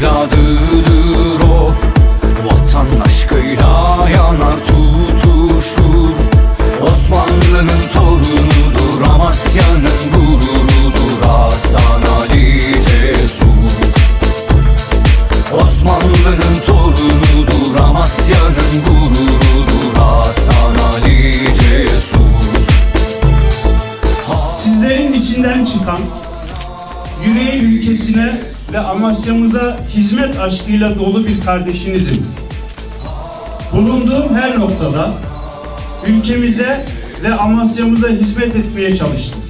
Evladıdır o. Vatan aşkıyla yanar tutuşur. Osmanlı'nın torunudur Amasya'nın gururudur Torunudur Amasya'nın gururudur Hasan Ali Cesur Sizlerin içinden çıkan, yüreği ülkesine ve Amasya'mıza hizmet aşkıyla dolu bir kardeşinizim. Bulunduğum her noktada ülkemize ve Amasya'mıza hizmet etmeye çalıştım.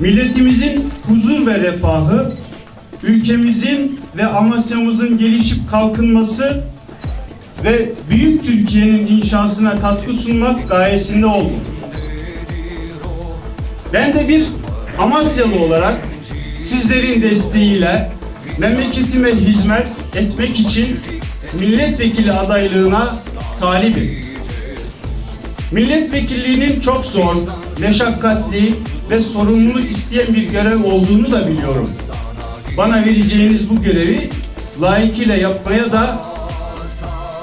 Milletimizin huzur ve refahı, ülkemizin ve Amasya'mızın gelişip kalkınması ve büyük Türkiye'nin inşasına katkı sunmak gayesinde oldum. Ben de bir Amasyalı olarak sizlerin desteğiyle memleketime hizmet etmek için milletvekili adaylığına talibim. Milletvekilliğinin çok zor, meşakkatli ve sorumluluk isteyen bir görev olduğunu da biliyorum. Bana vereceğiniz bu görevi layıkıyla yapmaya da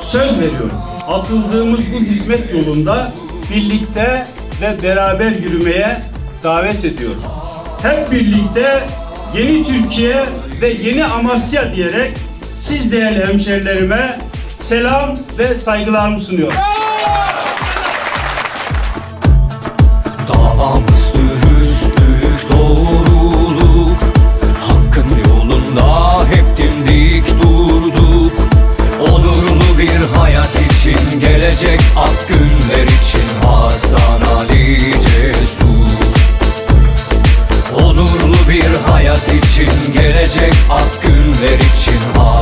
söz veriyorum. Atıldığımız bu hizmet yolunda birlikte ve beraber yürümeye davet ediyorum. Hep birlikte yeni Türkiye ve yeni Amasya diyerek siz değerli hemşerilerime selam ve saygılarımı sunuyorum. At günler için Hasan Ali Cesur. Onurlu bir hayat için Gelecek at günler için Hasan